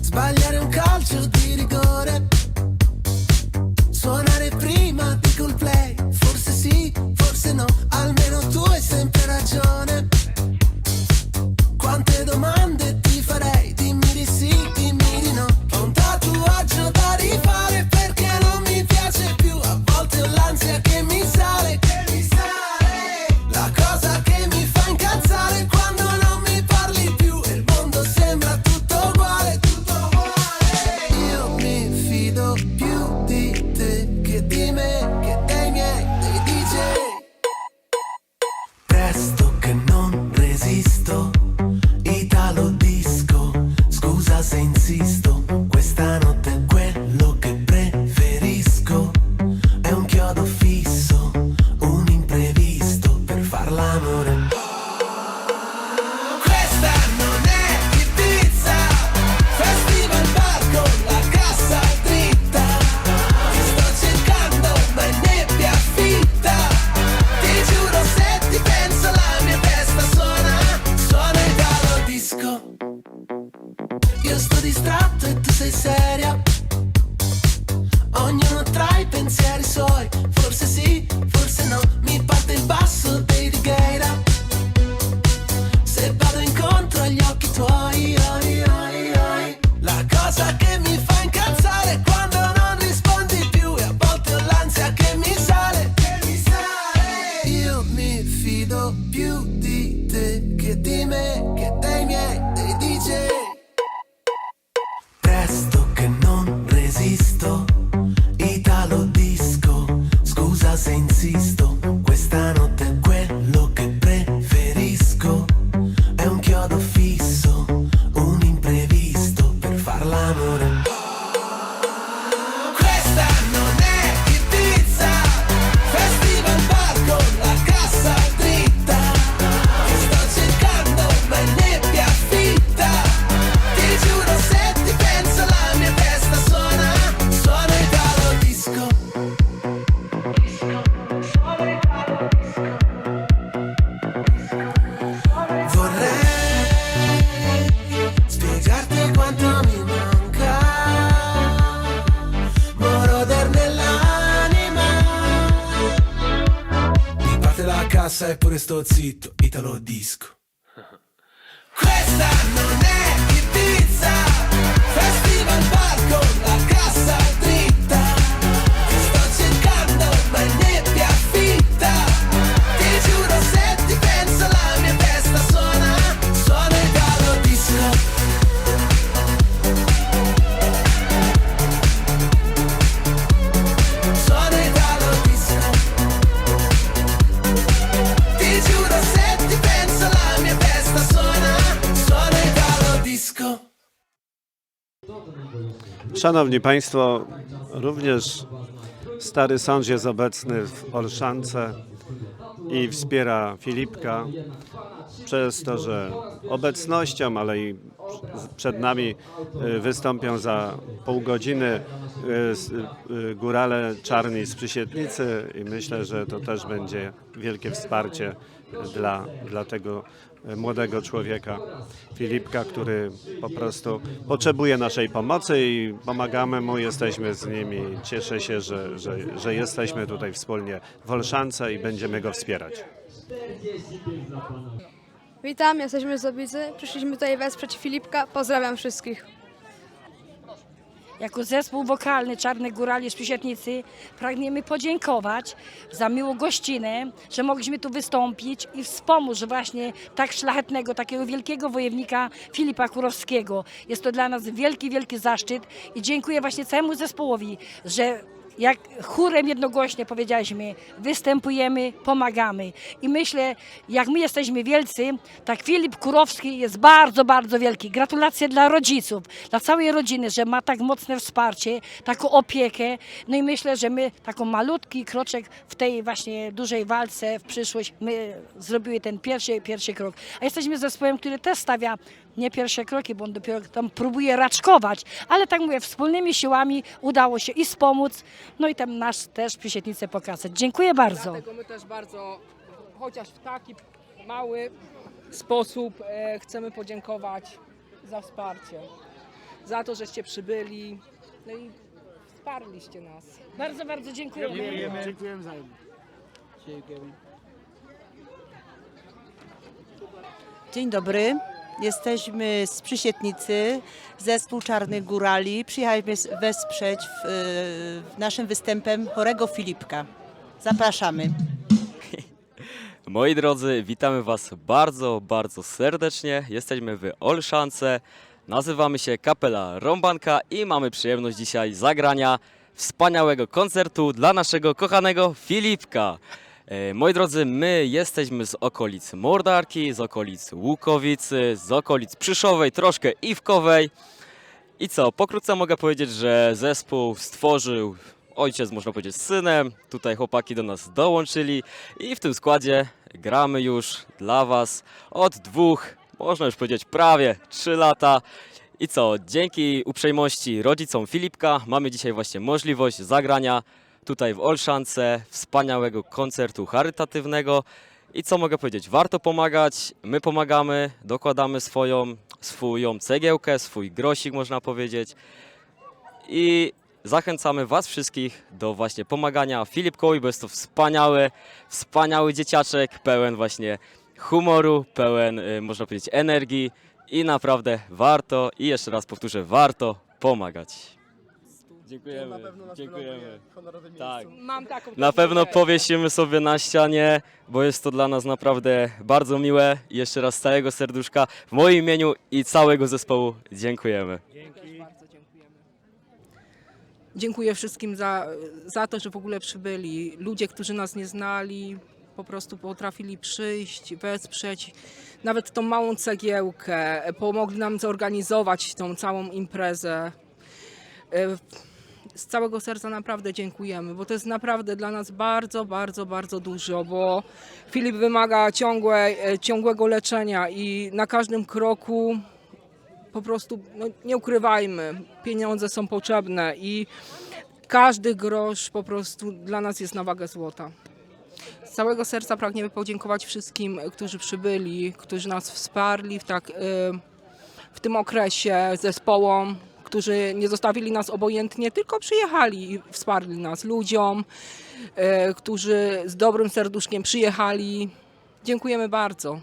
Sbagliare un calcio di rigore. Suonare prima di col play. Forse sì, forse no. Almeno tu hai sempre ragione. Io sto distratto e tu sei seria sto zitto Italo disco. Questa non è Ibiza Festival bar la Szanowni Państwo, również Stary Sąd jest obecny w Olszance i wspiera Filipka przez to, że obecnością, ale i przed nami y, wystąpią za pół godziny y, y, górale czarni z Przysietnicy i myślę, że to też będzie wielkie wsparcie dla, dla tego y, młodego człowieka Filipka, który po prostu potrzebuje naszej pomocy i pomagamy mu, jesteśmy z nim i cieszę się, że, że, że jesteśmy tutaj wspólnie w Olszance i będziemy go wspierać. Witam, jesteśmy z Obicy. Przyszliśmy tutaj wesprzeć Filipka. Pozdrawiam wszystkich. Jako zespół wokalny Czarne Górali z Przysietnicy pragniemy podziękować za miłą gościnę, że mogliśmy tu wystąpić i wspomóc, właśnie tak szlachetnego, takiego wielkiego wojownika Filipa Kurowskiego. Jest to dla nas wielki, wielki zaszczyt i dziękuję właśnie całemu zespołowi, że jak chórem jednogłośnie powiedzieliśmy, występujemy, pomagamy. I myślę, jak my jesteśmy wielcy, tak Filip Kurowski jest bardzo, bardzo wielki. Gratulacje dla rodziców, dla całej rodziny, że ma tak mocne wsparcie, taką opiekę. No i myślę, że my taką malutki kroczek w tej właśnie dużej walce w przyszłość, my zrobiły ten pierwszy, pierwszy krok. A jesteśmy zespołem, który też stawia nie pierwsze kroki, bo on dopiero tam próbuje raczkować, ale tak mówię, wspólnymi siłami udało się i wspomóc, no i tam nasz też przysietnicę pokazać. Dziękuję bardzo. Dlatego my też bardzo, chociaż w taki mały sposób e, chcemy podziękować za wsparcie. Za to, żeście przybyli no i wsparliście nas. Bardzo, bardzo dziękujemy. Dzień dobry. Jesteśmy z Przysietnicy, zespół Czarnych Górali. Przyjechaliśmy wesprzeć w, w naszym występem chorego Filipka. Zapraszamy. Moi drodzy, witamy Was bardzo, bardzo serdecznie. Jesteśmy w Olszance. Nazywamy się Kapela Rąbanka i mamy przyjemność dzisiaj zagrania wspaniałego koncertu dla naszego kochanego Filipka. E, Moi drodzy, my jesteśmy z okolic Mordarki, z okolic Łukowicy, z okolic Przyszowej, troszkę Iwkowej. I co, pokrótce mogę powiedzieć, że zespół stworzył ojciec, można powiedzieć, synem. Tutaj chłopaki do nas dołączyli i w tym składzie gramy już dla Was od dwóch, można już powiedzieć prawie trzy lata. I co, dzięki uprzejmości rodzicom Filipka mamy dzisiaj właśnie możliwość zagrania tutaj w Olszance wspaniałego koncertu charytatywnego. I co mogę powiedzieć? Warto pomagać, my pomagamy, dokładamy swoją, swoją cegiełkę, swój grosik można powiedzieć. I zachęcamy Was wszystkich do właśnie pomagania Filipkowi, bo jest to wspaniały, wspaniały dzieciaczek, pełen właśnie humoru, pełen, y, można powiedzieć, energii i naprawdę warto, i jeszcze raz powtórzę, warto pomagać. Dziękujemy, dziękujemy. Tak. Mam taką Na pewno powiesimy sobie na ścianie, bo jest to dla nas naprawdę bardzo miłe. I Jeszcze raz z całego serduszka w moim imieniu i całego zespołu dziękujemy. Bardzo dziękujemy. Dziękuję wszystkim za, za to, że w ogóle przybyli. Ludzie, którzy nas nie znali, po prostu potrafili przyjść, wesprzeć nawet tą małą cegiełkę. Pomogli nam zorganizować tą całą imprezę. E, Z całego serca naprawdę dziękujemy, bo to jest naprawdę dla nas bardzo, bardzo, bardzo dużo, bo Filip wymaga ciągłe, e, ciągłego leczenia i na każdym kroku po prostu no, nie ukrywajmy, pieniądze są potrzebne i każdy grosz po prostu dla nas jest na wagę złota. Z całego serca pragniemy podziękować wszystkim, którzy przybyli, którzy nas wsparli w, tak, y, w tym okresie, zespołom, którzy nie zostawili nas obojętnie, tylko przyjechali i wsparli nas, ludziom, y, którzy z dobrym serduszkiem przyjechali. Dziękujemy bardzo.